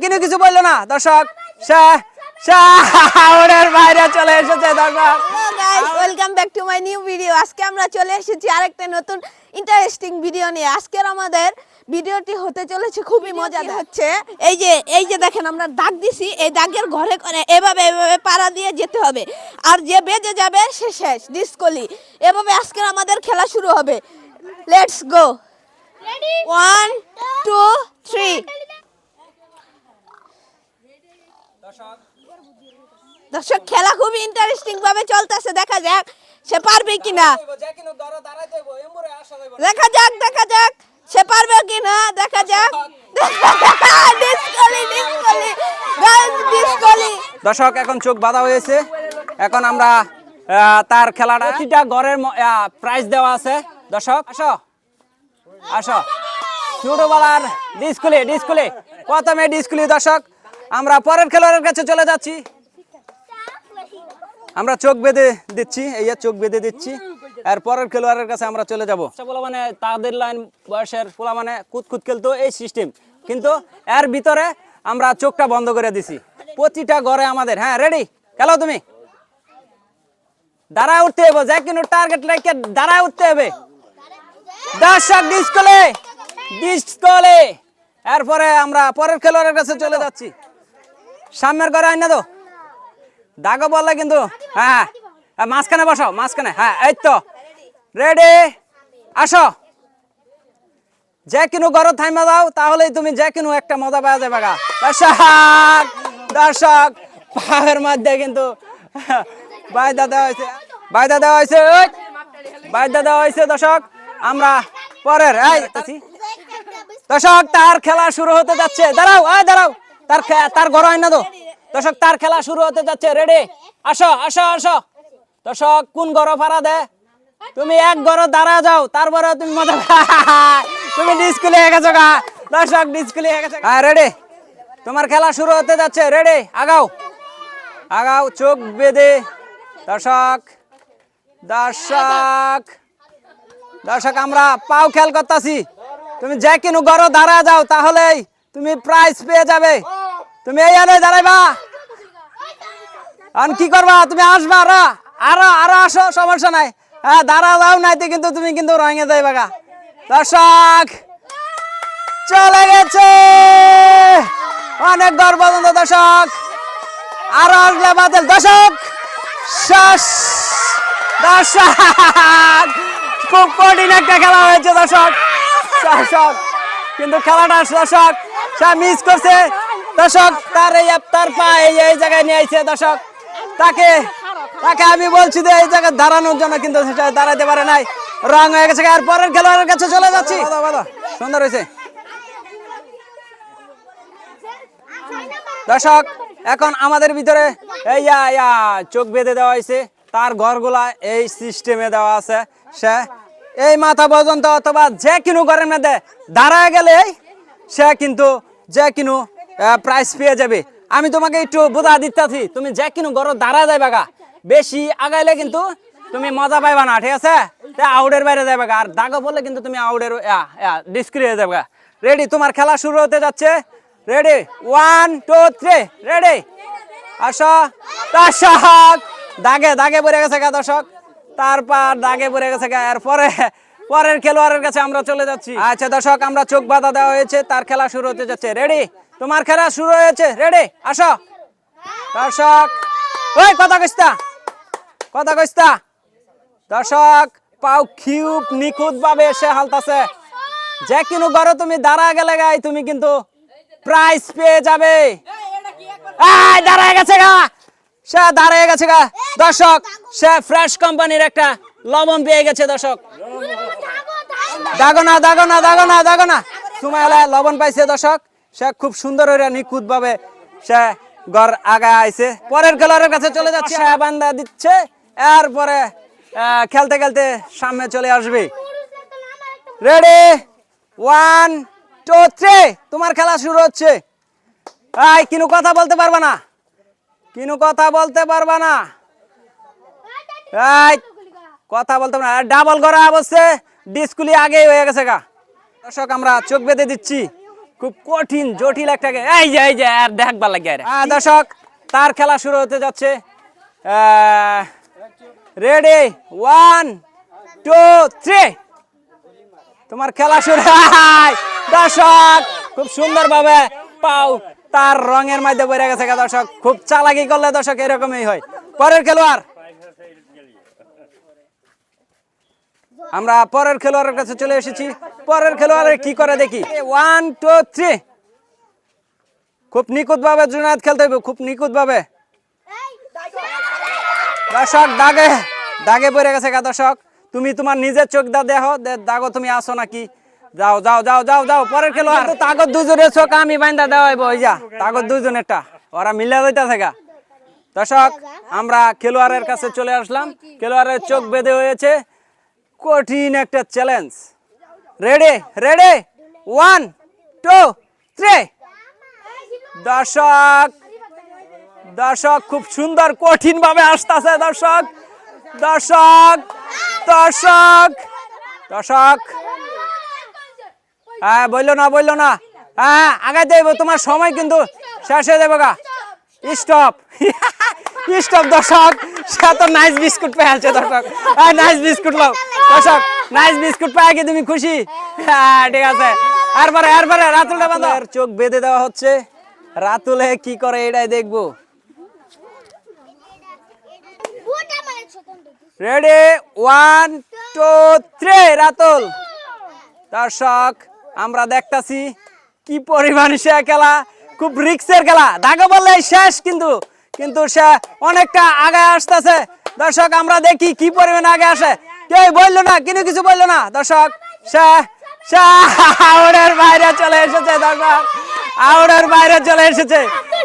কিনু কিছু বলল না? দর্শক সে সে আউটের বাইরে চলে এসেছে দর্শক। Welcome back to my new video আজকে আমরা চলে এসেছি আরেকটা নতুন ইন্টারেস্টিং ভিডিও নিয়ে। আজকের আমাদের ভিডিওটি হতে চলেছে খুবই মজাদার হচ্ছে। এই যে এই যে দেখেন আমরা দাগ দিছি এই দাগের ঘরে করে এভাবে এভাবে পাড়া দিয়ে যেতে হবে। আর যে বেজে যাবে সে শেষ ডিসকলি এভাবে আজকের আমাদের খেলা শুরু হবে। Let's go one two three দর্শক। খেলা খুবই ইন্টারেস্টিং ভাবে চলতেছে দেখা যাক সে পারবে কিনা। দেখা যাক দেখা যাক সে পারবে কিনা দেখা যাক। ডিসকলি ডিসকলি গাইস ডিসকলি। দর্শক এখন চোখ বাঁধা হয়েছে। এখন আমরা আহ, তার খেলাটা প্রতিটা ঘরের প্রাইজ দেওয়া আছে। দর্শক আসো। আসো। ছোটবেলার ডিসকুলে ডিসকুলে। প্রথমে ডিসকুলি দর্শক। আমরা পরের খেলোয়াড়ের কাছে চলে যাচ্ছি। আমরা চোখ বেঁধে দিচ্ছি, এই চোখ বেঁধে দিচ্ছি। আর পরের খেলোয়াড়ের কাছে আমরা চলে যাব। মানে তাদের লাইন বয়সের পোলা মানে কুতকুত খেলতো এই সিস্টেম কিন্তু এর ভিতরে আমরা চোখটা বন্ধ করে দিছি। প্রতিটা ঘরে আমাদের হ্যাঁ রেডি খেলো তুমি। দাঁড়া উঠতে হবে, যে কিন্তু টার্গেট রেখে দাঁড়া উঠতে হবে। দর্শক ডিসকলে ডিসকলে এরপরে আমরা পরের খেলোয়াড়ের কাছে চলে যাচ্ছি। সামনের ঘরে আইনা তো? দাগো বললে কিন্তু হ্যাঁ হ্যাঁ, মাঝখানে বসো মাঝখানে হ্যাঁ এই তো। রেডি আসো। যে কিনু ঘর থাইমা দাও তাহলেই তুমি যে কিনু একটা মজা পাওয়া যাবে গা। দর্শক দর্শক পায়ের মধ্যে কিন্তু বাইদা দেওয়া হয়েছে বাইদা দেওয়া হয়েছে বাইদা দেওয়া হয়েছে দর্শক আমরা পরের এই। দর্শক তার খেলা শুরু হতে যাচ্ছে। দাঁড়াও আয় দাঁড়াও। তার তার ঘর হয় না তো? দর্শক, তার খেলা শুরু হতে যাচ্ছে। রেডি আসো আসো আসো। দর্শক, কোন ঘর ফাড়া দে? তুমি এক ঘর দাঁড়া যাও, তারপরে তুমি মজা তুমি ডিসকুলে গেছো গা। দর্শক ডিসকুলে গেছো হ্যাঁ রেডি তোমার খেলা শুরু হতে যাচ্ছে। রেডি আগাও। আগাও, চোখ বেঁধে। দর্শক দর্শক দর্শক, আমরা পাও খেয়াল করতেছি। তুমি যে কিনু গড় দাঁড়া যাও, তাহলেই তুমি প্রাইজ পেয়ে যাবে। তুমি এই আনে দাঁড়াইবা। কি করবা? তুমি আসবা, আরও আরও আরও আসো, সমস্যা নাই। হ্যাঁ দাঁড়া যাও নাইতে কিন্তু তুমি কিন্তু রঙে যাইবা গা। দর্শক, চলে গেছে। অনেক পর্যন্ত দর্শক। আরও আসলে বাতিল। দর্শক, শেষ। দর্শক, খুব কঠিন একটা খেলা হয়েছে দর্শক। দর্শক, কিন্তু খেলাটা দর্শক, সে মিস করছে। দর্শক তার এই তার পা এই এই জায়গায় নিয়ে আইছে দর্শক? তাকে তাকে আমি বলছি যে এই জায়গায় দাঁড়ানোর জন্য কিন্তু সে দাঁড়াতে পারে নাই। রং হয়ে গেছে আর পরের খেলোয়াড়ের কাছে চলে যাচ্ছি। সুন্দর হয়েছে। দর্শক এখন আমাদের ভিতরে এই ইয়া, চোখ বেঁধে দেওয়া হয়েছে। তার ঘরগুলা এই সিস্টেমে দেওয়া আছে। সে এই মাথা পর্যন্ত অথবা যে কিনু ঘরের মধ্যে দাঁড়ায় গেলে সে কিন্তু যে কিনু প্রাইস পেয়ে যাবে। আমি তোমাকে একটু বোঝা দিতেছি তুমি যে কিনো ঘর দাঁড়া যাবে গা। বেশি আগাইলে কিন্তু তুমি মজা পাইবা না, ঠিক আছে? আউটের বাইরে যাবে গা। আর দাগো বললে কিন্তু তুমি আউটের ডিসক্রি হয়ে যাবে রেডি তোমার খেলা শুরু হতে যাচ্ছে। Ready one two three ready আসো। দর্শক, দাগে দাগে পড়ে গেছে গা দর্শক। তারপর দাগে পড়ে গেছে গা। এরপরে পরের খেলোয়াড়ের কাছে আমরা চলে যাচ্ছি। আচ্ছা দর্শক, আমরা চোখ বাধা দেওয়া হয়েছে। তার খেলা শুরু হতে যাচ্ছে। রেডি তোমার খেলা শুরু হয়েছে। রেডি আসো। দর্শক। ওই, কথা কইস্তা কথা কইস্তা দর্শক, পাও কিউব নিখুঁত ভাবে এসে হালতাছে। যে কিনু ঘরে তুমি দাঁড়া গেলে গাই, তুমি কিন্তু প্রাইজ পেয়ে যাবে। দাঁড়ায় গেছে গা। সে দাঁড়ায় গেছে গা। দর্শক, সে ফ্রেশ কোম্পানির একটা লবণ পেয়ে গেছে, দর্শক। দাগো না দাগো না দাগো না দাগো না। লবণ পাইছে, দর্শক। সে খুব সুন্দর হয়ে নিখুঁত ভাবে সে ঘর আগায় আইছে। পরের খেলোয়াড়ের কাছে চলে যাচ্ছে সে বান্দা দিচ্ছে এরপরে খেলতে খেলতে সামনে চলে আসবে। রেডি ওয়ান টু থ্রি তোমার খেলা শুরু হচ্ছে। এই কিনু কথা বলতে পারবা না? কিনু কথা বলতে পারবা না? কথা বলতে পারবা না। ডাবল করা অবশ্যই ডিসকুলি আগেই হয়ে গেছে গা। দর্শক আমরা চোখ বেঁধে দিচ্ছি। খুব কঠিন জটিল একটা এই যে এই যে আর দেখবার লাগে আর হ্যাঁ, দর্শক তার খেলা শুরু হতে যাচ্ছে রেডি ওয়ান টু থ্রি তোমার খেলা শুরু! দর্শক খুব সুন্দর ভাবে পাও। তার রঙের মধ্যে বেড়ে গেছে দর্শক। খুব চালাকি করলে দর্শক এরকমই হয়। পরের খেলোয়াড়। আমরা পরের খেলোয়াড়ের কাছে চলে এসেছি। পরের খেলোয়াড়ের কি করে দেখি? ওয়ান টু থ্রি খুব নিখুঁত ভাবে জুনায়দ খেলতে হবে খুব নিখুঁত ভাবে দর্শক দাগে দাগে পড়ে গেছে গা দর্শক। তুমি তোমার নিজের চোখ দা দেহ দাগো তুমি আসো নাকি? যাও যাও যাও যাও যাও পরের খেলোয়াড়। তাগত দুজনের চোখ আমি বাইন্দা দেওয়া হইব ওই যা। তাগত দুজনেরটা ওরা মিলে যাইতেছে গা। দর্শক আমরা খেলোয়াড়ের কাছে চলে আসলাম। খেলোয়াড়ের চোখ বেঁধে হয়েছে। কঠিন একটা challenge ready ready one two three দর্শক দর্শক খুব সুন্দর কঠিন ভাবে আসতেছে দর্শক। দর্শক দর্শক দর্শক। হ্যাঁ বলল না বলল না। হ্যাঁ আগে দেবো, তোমার সময় কিন্তু শেষ যাবে গা। স্টপ দর্শক, সে তো নাইস বিস্কুট দর্শক। নাইস বিস্কুট দর্শক নাইস বিস্কুট পেয়ে কি তুমি খুশি? হ্যাঁ ঠিক আছে। রাতুলটা বাঁধো চোখ বেঁধে দেওয়া হচ্ছে। রাতুলে কি করে এটাই দেখব। Ready one two three Ratul. দর্শক, আমরা দেখতাছি কি পরিমাণ সে খেলা। খুব রিক্সের খেলা। দাগে বললে শেষ কিন্তু। কিন্তু সে অনেকটা আগে আসতেছে। দর্শক আমরা দেখি কি পরিমাণ আগে আসে। কেউ বলল না কিন্তু কিছু বলল না। দর্শক সে সে আউটের বাইরে চলে এসেছে দর্শক। আউটের বাইরে চলে এসেছে।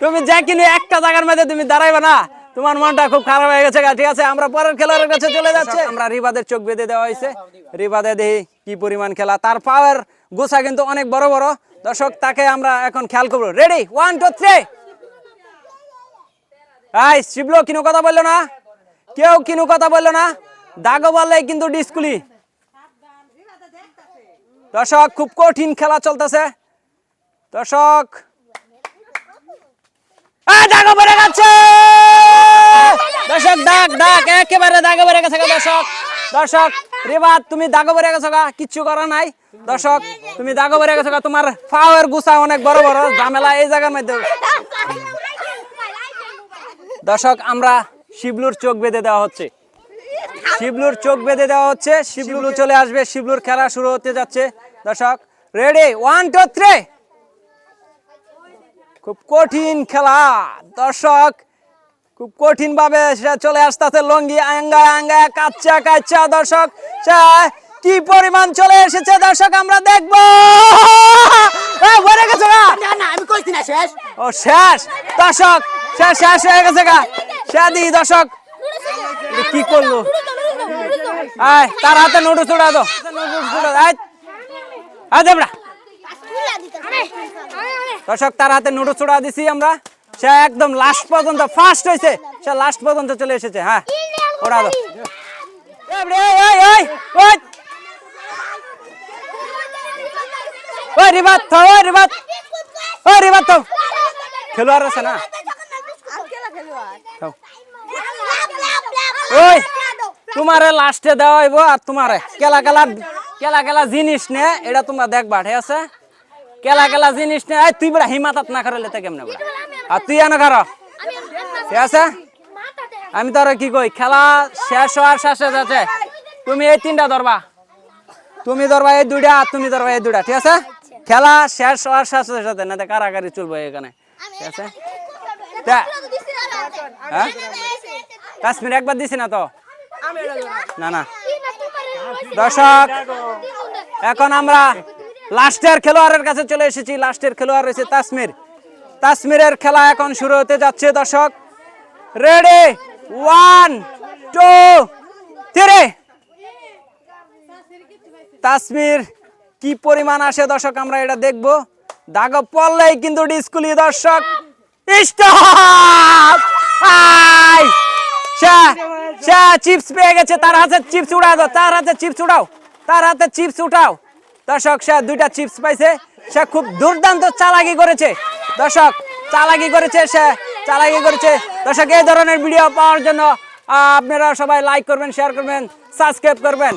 তুমি যে কিনে একটা জায়গার মধ্যে তুমি দাঁড়াইবে না। তোমার মনটা খুব খারাপ হয়ে গেছে গা, ঠিক আছে? আমরা পরের খেলোয়াড়ের কাছে চলে যাচ্ছি। আমরা রিবাদের চোখ বেঁধে দেওয়া হয়েছে। রিবাদে দেখি কি পরিমাণ খেলা। তার পাওয়ার গোছা কিন্তু অনেক বড় বড়। দর্শক তাকে আমরা এখন খেয়াল করব। রেডি ওয়ান টু থ্রি এই, শিবলো, কিনু কথা বলল না? কেউ কিনু কথা বলল না? দাগো বললে কিন্তু ডিসকুলি। দর্শক, খুব কঠিন খেলা চলতেছে। দর্শক। দর্শক একেবারে গেছে দর্শক। দর্শক তুমি দাগো পড়ে গেছো করা নাই। দর্শক, তুমি দাগো পড়ে গেছো তোমার ফাওয়ার গুছা অনেক বড় বড় ঝামেলা এই জায়গার মধ্যে। দর্শক আমরা শিবলুর চোখ বেঁধে দেওয়া হচ্ছে। শিবলুর চোখ বেঁধে দেওয়া হচ্ছে। শিবলু চলে আসবে। শিবলুর খেলা শুরু হতে যাচ্ছে। দর্শক রেডি ওয়ান টু থ্রি খুব কঠিন খেলা। দর্শক খুব কঠিন ভাবে চলে আসতেছে। লঙ্গি আঙ্গা আঙ্গা কাচ্চা কাচ্চা। দর্শক কি পরিমাণ চলে এসেছে? দর্শক আমরা দেখব। ভরে গেছে না না আমি কইছি না শেষ। ও শেষ। দর্শক শেষ শেষ হয়ে গেছে গা। সে দি, দর্শক। কি করল? আয় তার হাতে নোটু চুড়া দো আয় দেবরা দর্শক, তার হাতে নোটু চুড়া দিছি আমরা। সে একদম লাস্ট পর্যন্ত ফার্স্ট হয়েছে সে লাস্ট পর্যন্ত চলে এসেছে হ্যাঁ। ওরা থো। খেলোয়াড় আছে না। ওই তোমারে লাস্টে দেওয়া হইব আর তোমারে। কেলা কেলা কেলা কেলা জিনিস নে এটা তোমরা দেখবা ঠিক আছে? কেলা কেলা জিনিস নে এই তুই বড় হিমাতাত না করে লেতে কেমনে বড় আর তুই আনা কর। ঠিক আছে? আমি তোর কি কই খেলা শেষ হওয়ার শেষে যাচ্ছে। তুমি এই তিনটা ধরবা। তুমি ধরবা এই দুইটা আর তুমি ধরবা এই দুইটা ঠিক আছে? খেলা শেষ হওয়ার সাথে সাথে না তো কারাকারি চলবে এখানে। ঠিক আছে? তা- হ্যাঁ? কাশ্মীর একবার দিছি না তো? না না। দর্শক, এখন আমরা লাস্টের খেলোয়াড়ের কাছে চলে এসেছি। লাস্টের খেলোয়াড় রয়েছে তাসমির। তাসমিরের খেলা এখন শুরু হতে যাচ্ছে, দর্শক। Ready one two three Tasmir, কি পরিমাণ আসে দর্শক, আমরা এটা দেখব। দাগ পড়লেই কিন্তু ডিসকুলি দর্শক। চিপস পেয়ে গেছে, তার হাতে চিপস উড়াও তার হাতে চিপস উঠাও তার হাতে চিপস উঠাও। দর্শক, সে দুইটা চিপস পাইছে, সে খুব দুর্দান্ত চালাকি করেছে। দর্শক, চালাকি করেছে সে, চালাকি করেছে। দর্শক, এই ধরনের ভিডিও পাওয়ার জন্য আপনারা সবাই লাইক করবেন শেয়ার করবেন সাবস্ক্রাইব করবেন।